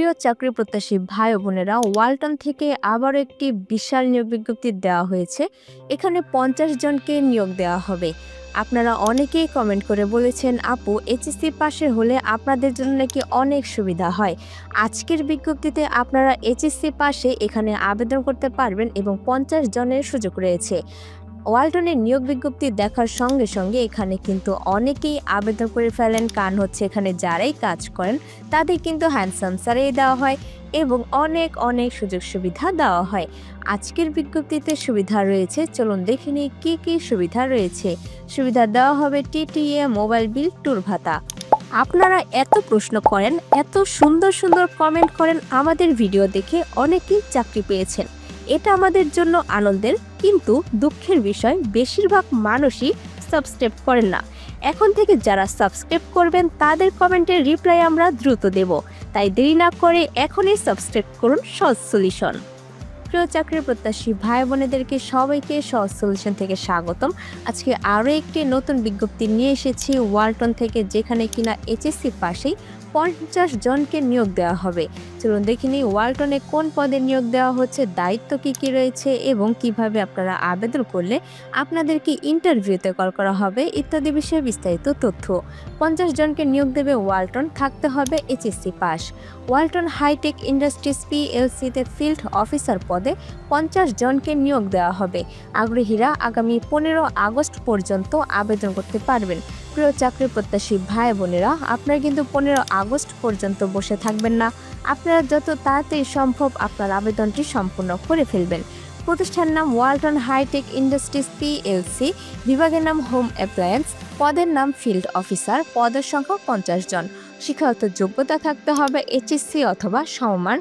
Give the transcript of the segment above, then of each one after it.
প্রিয় চাকরি প্রত্যাশী ভাই বোনেরা ওয়ালটন থেকে আবারও একটি বিশাল নিয়োগ বিজ্ঞপ্তি দেওয়া হয়েছে। এখানে পঞ্চাশ জনকে নিয়োগ দেওয়া হবে। আপনারা অনেকেই কমেন্ট করে বলেছেন, আপু এইচএসসি পাশে হলে আপনাদের জন্য নাকি অনেক সুবিধা হয়? আজকের বিজ্ঞপ্তিতে আপনারা এইচএসসি পাশে এখানে আবেদন করতে পারবেন এবং পঞ্চাশ জনের সুযোগ রয়েছে। ওয়ালটনের নিয়োগ বিজ্ঞপ্তি দেখার সঙ্গে সঙ্গে এখানে কিন্তু অনেকেই আবেদন করে ফেলেন। কারণ হচ্ছে এখানে যারাই কাজ করেন, তাদের কিন্তু হ্যান্ডসাম স্যারেই দেওয়া হয় এবং অনেক অনেক সুযোগ সুবিধা দেওয়া হয়। আজকের বিজ্ঞপ্তিতে সুবিধা রয়েছে। চলুন দেখে নিই কী কী সুবিধা রয়েছে। সুবিধা দেওয়া হবে টিটিএ মোবাইল বিল ট্যুর ভাতা। আপনারা এত প্রশ্ন করেন, এত সুন্দর সুন্দর কমেন্ট করেন, আমাদের ভিডিও দেখে অনেকেই চাকরি পেয়েছেন। এটা আমাদের জন্য আনন্দের কিন্তু দুঃখের বিষয়, বেশিরভাগ মানুষই সাবস্ক্রাইব করেন না। এখন থেকে যারা সাবস্ক্রাইব করবেন, তাদের কমেন্টের রিপ্লাই আমরা দ্রুত দেব। তাই দেরি না করে এখনই সাবস্ক্রাইব করুন সহজ সলিউশন প্রিয় চাকরির প্রত্যাশী ভাই বোনেদেরকে সবাইকে সহজ সলিউশন থেকে স্বাগতম। আজকে আরও একটি নতুন বিজ্ঞপ্তি নিয়ে এসেছি। ওয়ালটন থেকে যেখানে কিনা এইচএসসি পাশেই পঞ্চাশ জনকে নিয়োগ দেওয়া হবে। চলুন দেখে নিই ওয়ালটনে কোন পদে নিয়োগ দেওয়া হচ্ছে, দায়িত্ব কী কী রয়েছে এবং কীভাবে আপনারা আবেদন করলে আপনাদেরকে ইন্টারভিউতে কল করা হবে ইত্যাদি বিষয়ে বিস্তারিত তথ্য। পঞ্চাশ জনকে নিয়োগ দেবে ওয়ালটন, থাকতে হবে HSC pass Walton hi-tech industries পিএলসিতে field officer পদে পঞ্চাশ জনকে নিয়োগ দেওয়া হবে। আগ্রহীরা আগামী পনেরো আগস্ট পর্যন্ত আবেদন করতে পারবেন। প্রিয় চাকরি প্রত্যাশী ভাই বোনেরা, আপনারা কিন্তু পনেরো আগস্ট পর্যন্ত বসে থাকবেন না। আপনারা যত তাড়াতাড়ি সম্ভব আপনার আবেদনটি সম্পূর্ণ করে ফেলবেন। প্রতিষ্ঠান নাম ওয়ালটন হাইটেক ইন্ডাস্ট্রিজ পিএলসি বিভাগের নাম হোম অ্যাপ্লায়েন্স, পদের নাম ফিল্ড অফিসার, পদের সংখ্যা পঞ্চাশ জন। শিক্ষাগত যোগ্যতা থাকতে হবে এইচএসসি অথবা সমমান।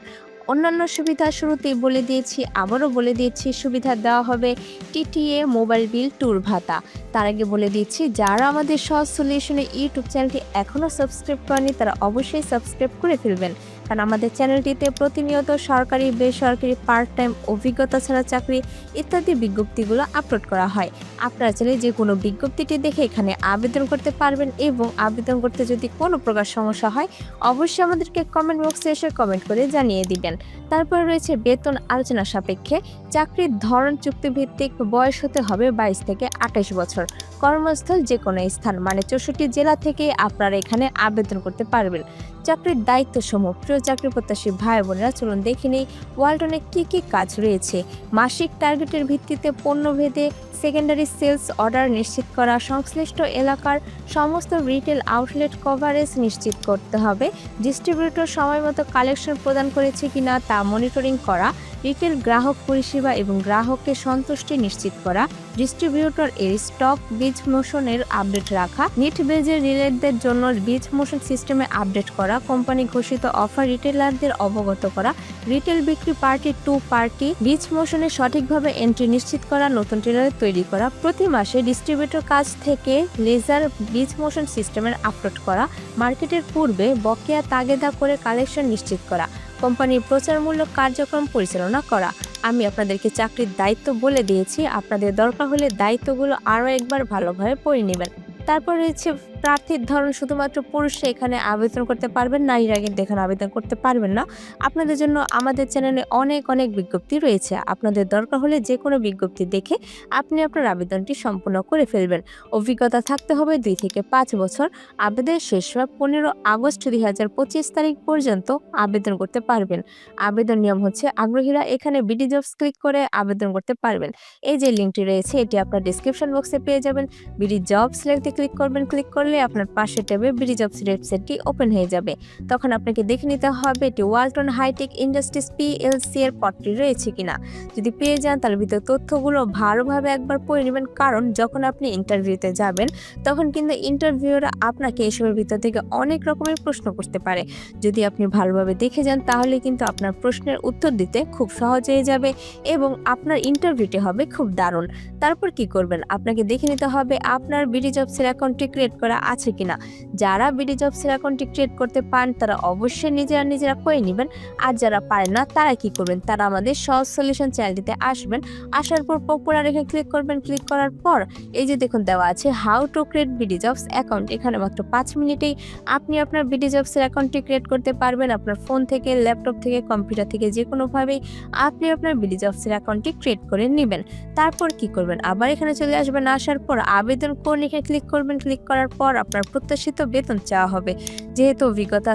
অন্যান্য সুবিধা শুরুতেই বলে দিয়েছি, আবারও বলে দিয়েছি সুবিধা দেওয়া হবে টিটিএ মোবাইল বিল ট্যুর ভাতা। তার আগে বলে দিচ্ছি, যারা আমাদের সহজ সলিউশনে ইউটিউব চ্যানেলটি এখনও সাবস্ক্রাইব করেনি তারা অবশ্যই সাবস্ক্রাইব করে ফেলবেন। কারণ আমাদের চ্যানেলটিতে প্রতিনিয়ত সরকারি, বেসরকারি পার্ট টাইম অভিজ্ঞতা ছাড়া চাকরি ইত্যাদি বিজ্ঞপ্তিগুলো আপলোড করা হয়। আপনারা চাইলে যে কোনো বিজ্ঞপ্তিটি দেখে এখানে আবেদন করতে পারবেন এবং আবেদন করতে যদি কোনো প্রকার সমস্যা হয়, অবশ্যই আমাদেরকে কমেন্ট বক্সে এসে কমেন্ট করে জানিয়ে দিবেন। তারপরে রয়েছে বেতন আলোচনা সাপেক্ষে। চাকরির ধরন চুক্তিভিত্তিক বয়স হতে হবে বাইশ থেকে আঠাশ বছর। কর্মস্থল যে কোনো স্থান মানে চৌষট্টি জেলা থেকে আপনারা এখানে আবেদন করতে পারবেন। চাকরির দায়িত্ব সমূহ প্রিয় চাকরি প্রত্যাশী ভাই বোনেরা, চলুন দেখে নেই ওয়ালটনে কী কী কাজ রয়েছে। মাসিক টার্গেটের ভিত্তিতে পণ্যভেদে সেকেন্ডারি সেলস অর্ডার নিশ্চিত করা, সংশ্লিষ্ট এলাকার সমস্ত রিটেল আউটলেট কভারেজ নিশ্চিত করতে হবে, ডিস্ট্রিবিউটর সময় মতো কালেকশন প্রদান করেছে কিনা তা মনিটরিং করা রিটেল গ্রাহক পরিষেবা এবং গ্রাহককে সন্তুষ্টি নিশ্চিত করা ডিস্ট্রিবিউটর এর স্টক বীজ মোশনের আপডেট রাখা, নিট বেজের রিলেটদের জন্য বীজ মোশন সিস্টেমে আপডেট করা কোম্পানি ঘোষিত অফার রিটেলারদের অবগত করা রিটেল বিক্রি পার্টি টু পার্টি বীজ মোশনে সঠিকভাবে এন্ট্রি নিশ্চিত করা, নতুন ট্রেলার তৈরি করা, প্রতি মাসে ডিস্ট্রিবিউটর কাছ থেকে লেজার বীজ মোশন সিস্টেমের আপলোড করা মার্কেটের পূর্বে বকেয়া তাগেদা করে কালেকশন নিশ্চিত করা কোম্পানির প্রচারমূলক কার্যক্রম পরিচালনা করা। আমি আপনাদেরকে চাকরির দায়িত্ব বলে দিয়েছি। আপনাদের দরকার হলে দায়িত্বগুলো আরও একবার ভালোভাবে পড়ে নেবেন। তারপর রয়েছে প্রার্থীর ধরন শুধুমাত্র পুরুষরা এখানে আবেদন করতে পারবেন, নারীরা কিন্তু এখানে আবেদন করতে পারবেন না। আপনাদের জন্য আমাদের চ্যানেলে অনেক অনেক বিজ্ঞপ্তি রয়েছে। আপনাদের দরকার হলে যে কোনো বিজ্ঞপ্তি দেখে আপনি আপনার আবেদনটি সম্পূর্ণ করে ফেলবেন। অভিজ্ঞতা থাকতে হবে দুই থেকে পাঁচ বছর। আবেদন শেষ হওয়া পনেরো আগস্ট দুই হাজার পঁচিশ তারিখ পর্যন্ত আবেদন করতে পারবেন। আবেদন নিয়ম হচ্ছে আগ্রহীরা এখানে বিডি জবস ক্লিক করে আবেদন করতে পারবেন। এই যে লিঙ্কটি রয়েছে, এটি আপনার ডিসক্রিপশন বক্সে পেয়ে যাবেন। বিডি জবস লিঙ্কতে ক্লিক করবেন, ক্লিক করলে আপনার পাশে ট্যাবে বিডি জবস ওয়েবসাইটটি ওপেন হয়ে যাবে। তখন আপনাকে দেখে নিতে হবে এটি ওয়ালটন হাইটেক ইন্ডাস্ট্রিজ পিএলসি এর পদটি রয়েছে কিনা। যদি পেয়ে যান তাহলে ভিতরে তথ্যগুলো ভালোভাবে একবার পড়ে নেবেন, কারণ যখন আপনি ইন্টারভিউতে যাবেন, তখন কিন্তু ইন্টারভিউরা আপনাকে এসবের ভিতর থেকে অনেক রকমের প্রশ্ন করতে পারে। যদি আপনি ভালোভাবে দেখে যান, তাহলে কিন্তু আপনার প্রশ্নের উত্তর দিতে খুব সহজ হয়ে যাবে এবং আপনার ইন্টারভিউটি হবে খুব দারুণ। তারপর কি করবেন? আপনাকে দেখে নিতে হবে আপনার বিডি জবসের অ্যাকাউন্টটি ক্রিয়েট করা আছে কিনা। যারা বিডি জবসের অ্যাকাউন্টটি ক্রিয়েট করতে পারেন, তারা অবশ্যই নিজেরা নিজেরা করে নেবেন। আর যারা পারেন না, তারা কি করবেন? তারা আমাদের সহজ সলিউশন চ্যানেলটিতে আসবেন। আসার পর পপুলার এখানে ক্লিক করবেন। ক্লিক করার পর এই যে দেখুন দেওয়া আছে how to create BD jobs account এখানে মাত্র পাঁচ মিনিটেই আপনি আপনার বিডি জবসের অ্যাকাউন্টটি ক্রিয়েট করতে পারবেন। আপনার ফোন থেকে ল্যাপটপ থেকে কম্পিউটার থেকে যে কোনোভাবেই আপনি আপনার বিডি জবসের অ্যাকাউন্টটি ক্রিয়েট করে নেবেন। তারপর কি করবেন? আবার এখানে চলে আসবেন। আসার পর আবেদন কোন এখানে ক্লিক করবেন? ক্লিক করার পর আপনার প্রত্যাশিত বেতন চাওয়া হবে। যেহেতু অভিজ্ঞতা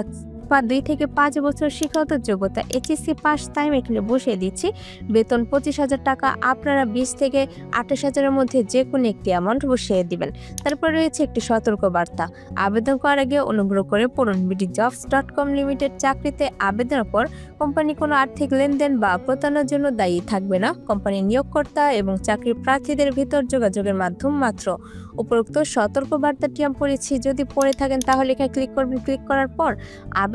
বা দুই থেকে পাঁচ বছর শিক্ষাগত যোগ্যতা এইচএসসি পাস টাইম এখানে বসিয়ে দিচ্ছি। বেতন পঁচিশ হাজার টাকা, আপনারা বিশ থেকে আঠাশ হাজারের মধ্যে যে কোনো একটি অ্যামাউন্ট বসিয়ে দিবেন। তারপর রয়েছে একটি সতর্ক বার্তা আবেদন করার আগে অনুগ্রহ করে পড়ুন BD jobs dot com limited চাকরিতে আবেদনের পর কোম্পানি কোনো আর্থিক লেনদেন বা প্রতারণার জন্য দায়ী থাকবে না। কোম্পানি নিয়োগকর্তা এবং চাকরির প্রার্থীদের ভিতর যোগাযোগের মাধ্যম মাত্র। উপরোক্ত সতর্ক বার্তাটি আমি পড়েছি। যদি পড়ে থাকেন তাহলে এখানে ক্লিক করবেন। ক্লিক করার পর আবেদনে